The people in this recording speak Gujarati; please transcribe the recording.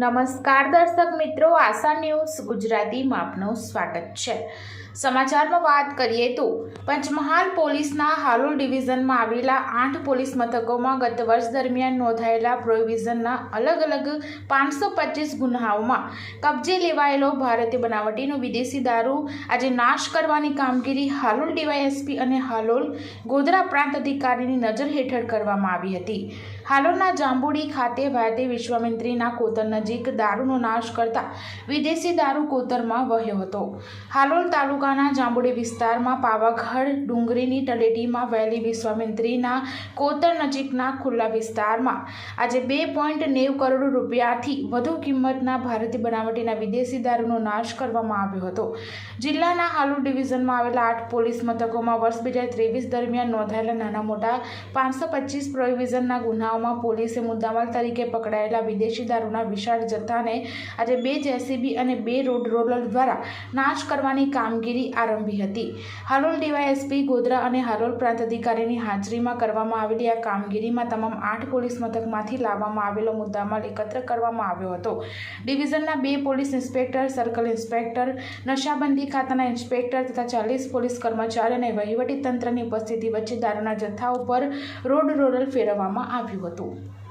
નમસ્કાર દર્શક મિત્રો, આશા ન્યૂઝ ગુજરાતીમાં આપનું સ્વાગત છે. સમાચારમાં વાત કરીએ તો, પંચમહાલ પોલીસના હાલોલ ડિવિઝનમાં આવેલા આઠ પોલીસ મથકોમાં ગત વર્ષ દરમિયાન નોંધાયેલા પ્રોવિઝનના અલગ અલગ પાંચસો પચીસ ગુનાઓમાં કબજે લેવાયેલો ભારતીય બનાવટીનો વિદેશી દારૂ આજે નાશ કરવાની કામગીરી હાલોલ ડીવાયએસપી અને હાલોલ ગોધરા પ્રાંત અધિકારીની નજર હેઠળ કરવામાં આવી હતી. હાલોલના જાંબુડી ખાતે ભારતીય વિશ્વામિત્રીના કોતર નજીક દારૂનો નાશ કરતા વિદેશી દારૂ કોતરમાં વહ્યો હતો. હાલોલ તાલુકાના જાંબુડી વિસ્તારમાં પાવાગઢ ડુંગરીની તળેટીમાં વહેલી વિશ્વામિત્રીના કોતર નજીકના ખુલ્લા વિસ્તારમાં આજે બે પોઈન્ટ નેવ કરોડ રૂપિયાથી વધુ કિંમતના ભારતીય બનાવટીના વિદેશી દારૂનો નાશ કરવામાં આવ્યો હતો. જિલ્લાના હાલોલ ડિવિઝનમાં આવેલા આઠ પોલીસ મથકોમાં વર્ષ બે હજાર ત્રેવીસ દરમિયાન નોંધાયેલા નાના મોટા પાંચસો પચીસ પ્રોવિઝનના ગુનાઓમાં પોલીસે મુદ્દામાલ તરીકે પકડાયેલા વિદેશી દારૂના વિશાળ જથ્થાને આજે બે જેસીબી અને બે રોડ રોલર દ્વારા નાશ કરવાની કામગીરી આરંભી હતી. હાલોલ ડીવાયએસપી ગોધરા અને હાલોલ પ્રાંત અધિકારીની હાજરીમાં કરવામાં આવેલી આ કામગીરીમાં તમામ આઠ પોલીસ મથકમાંથી લાવવામાં આવેલો મુદ્દામાલ એકત્ર કરવામાં આવ્યો હતો. ડિવિઝનના બે પોલીસ ઇન્સ્પેક્ટર, સર્કલ ઇન્સ્પેક્ટર, નશાબંધી ખાતાના ઇન્સ્પેક્ટર તથા ચાલીસ પોલીસ કર્મચારી અને વહીવટી તંત્રની ઉપસ્થિતિ વચ્ચે દારૂના જથ્થા ઉપર રોડ રોલર ફેરવવામાં આવ્યું હતું.